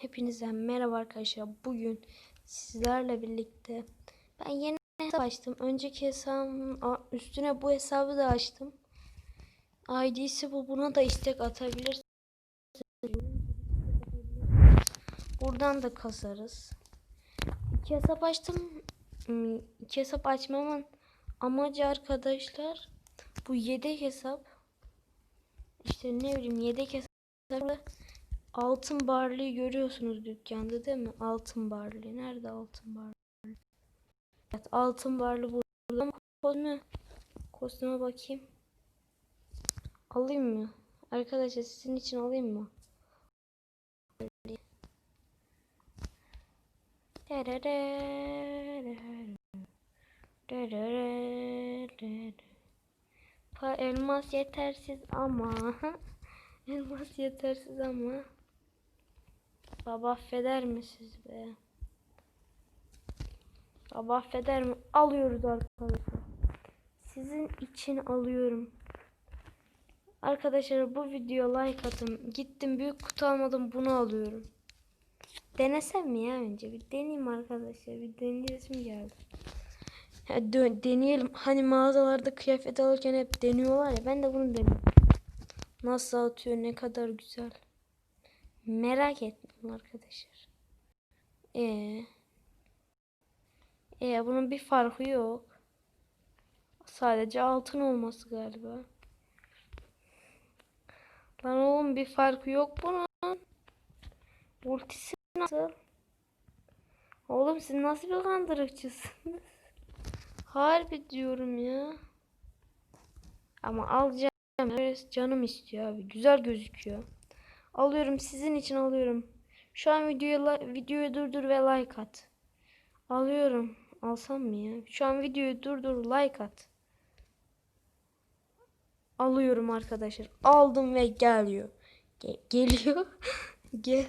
Hepinize merhaba arkadaşlar. Bugün sizlerle birlikte ben yeni hesap açtım. Önceki hesabımın a- üstüne bu hesabı da açtım. ID'si bu. Buna da istek atabilirsiniz. Buradan da kasarız. İki hesap açtım. Hmm, İki hesap açmamın amacı arkadaşlar bu yedek hesap. İşte ne bileyim yedek hesapla Altın barlıyı görüyorsunuz dükkanda değil mi? Altın barlı. Nerede altın barlı? Evet altın barlı burada mı? Kostümü. Kostüme bakayım. Alayım mı? Arkadaşlar sizin için alayım mı? Pa elmas yetersiz ama elmas yetersiz ama Baba affeder mi siz be? Baba affeder mi? Alıyoruz arkadaşlar. Sizin için alıyorum. Arkadaşlar bu video like atın. Gittim büyük kutu almadım bunu alıyorum. Denesem mi ya önce? Bir deneyeyim arkadaşlar. Bir deneyesim geldi. Ya dö- deneyelim. Hani mağazalarda kıyafet alırken hep deniyorlar ya. Ben de bunu deneyeyim. Nasıl atıyor? Ne kadar güzel. Merak ettim arkadaşlar. Ee, ee, bunun bir farkı yok. Sadece altın olması galiba. Lan oğlum bir farkı yok bunun. Ultisi nasıl? Oğlum siz nasıl bir kandırıkçısınız? Harbi diyorum ya. Ama alacağım. Canım istiyor abi. Güzel gözüküyor. Alıyorum sizin için alıyorum. Şu an videoyu videoyu durdur ve like at. Alıyorum. Alsam mı ya? Şu an videoyu durdur like at. Alıyorum arkadaşlar. Aldım ve geliyor. Ge- geliyor. Gel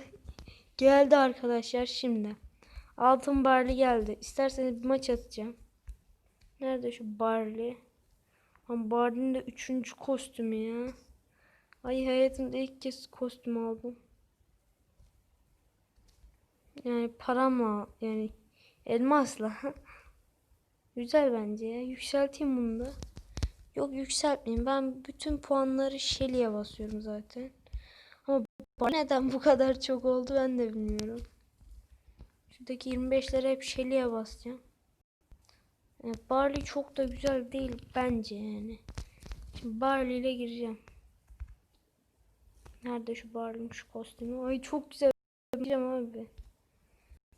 geldi arkadaşlar şimdi. Altın barley geldi. İsterseniz bir maç atacağım. Nerede şu barley? Ama Barley'nin de üçüncü kostümü ya. Ay hayatımda ilk kez kostüm aldım. Yani paramla yani elmasla. Güzel bence ya. Yükselteyim bunu da. Yok yükseltmeyeyim. Ben bütün puanları Shelly'e basıyorum zaten. Ama neden bu kadar çok oldu ben de bilmiyorum. Şuradaki 25'lere hep Shelly'e basacağım. Yani Barley çok da güzel değil bence yani. Şimdi Barley ile gireceğim. Nerede şu Barley'in şu kostümü? Ay çok güzel. Gireceğim abi.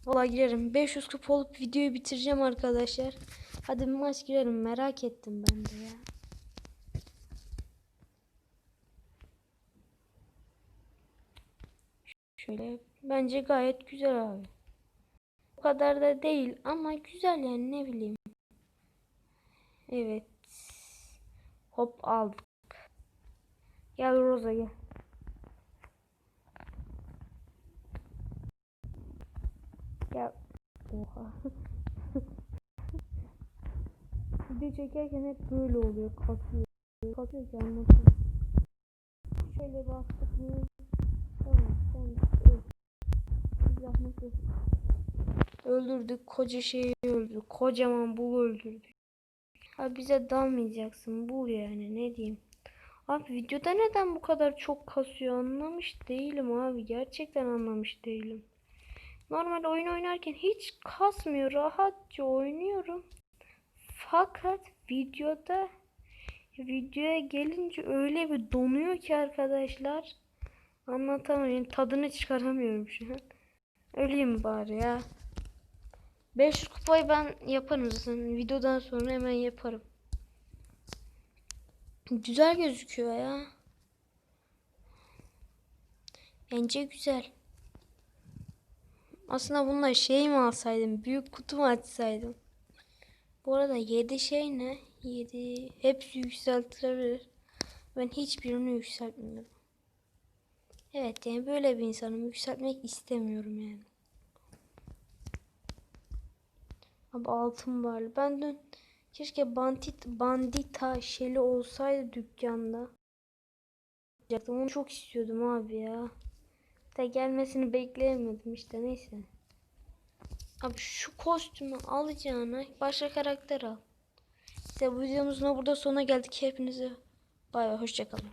Valla girerim. 500 kupa olup videoyu bitireceğim arkadaşlar. Hadi bir maç girelim. Merak ettim ben de ya. Şöyle. Bence gayet güzel abi. O kadar da değil ama güzel yani ne bileyim. Evet. Hop aldık. Gel Roza gel. Gel. Oha. Video çekerken hep böyle oluyor. Kasıyor. Kasıyor ki anlatayım. Şöyle bastık mı? Tamam. Sen Zahmet öl. Öldürdük. Koca şeyi öldürdük. Kocaman bul öldürdük. Abi bize dalmayacaksın. Bul yani. Ne diyeyim. Abi videoda neden bu kadar çok kasıyor anlamış değilim abi. Gerçekten anlamış değilim. Normal oyun oynarken hiç kasmıyor. Rahatça oynuyorum. Fakat videoda videoya gelince öyle bir donuyor ki arkadaşlar. Anlatamıyorum. Tadını çıkaramıyorum şu an. Öleyim bari ya. 500 kupayı ben yaparım zaten. Videodan sonra hemen yaparım. Güzel gözüküyor ya. Bence güzel. Aslında bunlar şey mi alsaydım? Büyük kutu mu açsaydım? Bu arada 7 şey ne? 7 hepsi yükseltilebilir. Ben hiçbirini yükseltmiyorum. Evet yani böyle bir insanım. Yükseltmek istemiyorum yani. Abi altın var. Ben dün keşke bandit bandita şeli olsaydı dükkanda. Onu çok istiyordum abi ya. De gelmesini bekleyemiyordum işte neyse. Abi şu kostümü alacağına başka karakter al. İşte bu videomuzun da burada sona geldik. Hepinize bay bay hoşçakalın.